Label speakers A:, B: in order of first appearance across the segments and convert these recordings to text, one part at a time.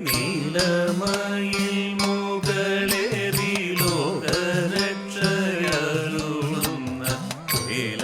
A: നീലമയിൽ മുകളേറി ലോകരക്ഷയരുളുന്ന വേല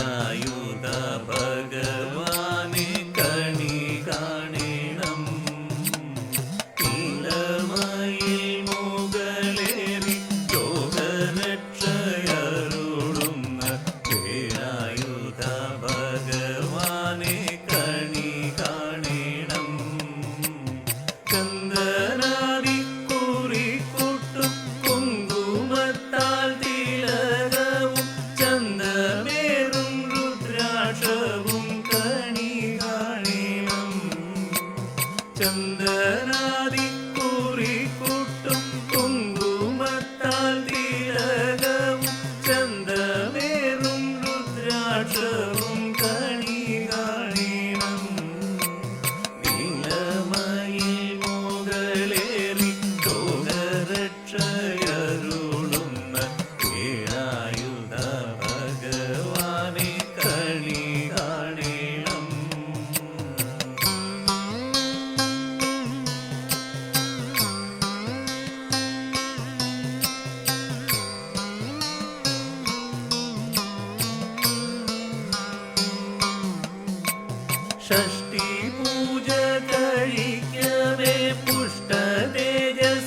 A: ഷഷ്ടി പൂജ കഴിക്കവേ പുഷ്ട തേജസ്സാർന്നൂമേവും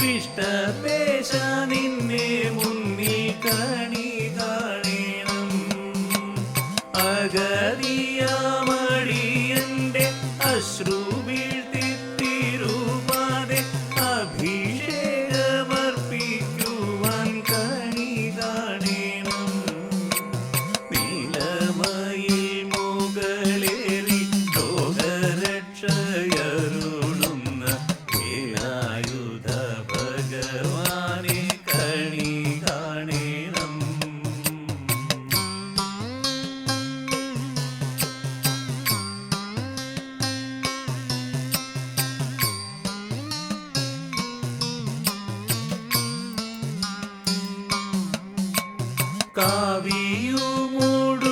A: വിഷ്ടപേശ നിന്നെ മുന്നി കണി കാണേണം. അഗതിയാമ ഭഗവാനെ കണി കാണേണം.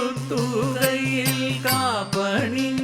A: കാവിയുമൂടുത്തുകയിൽ കാപ്പണി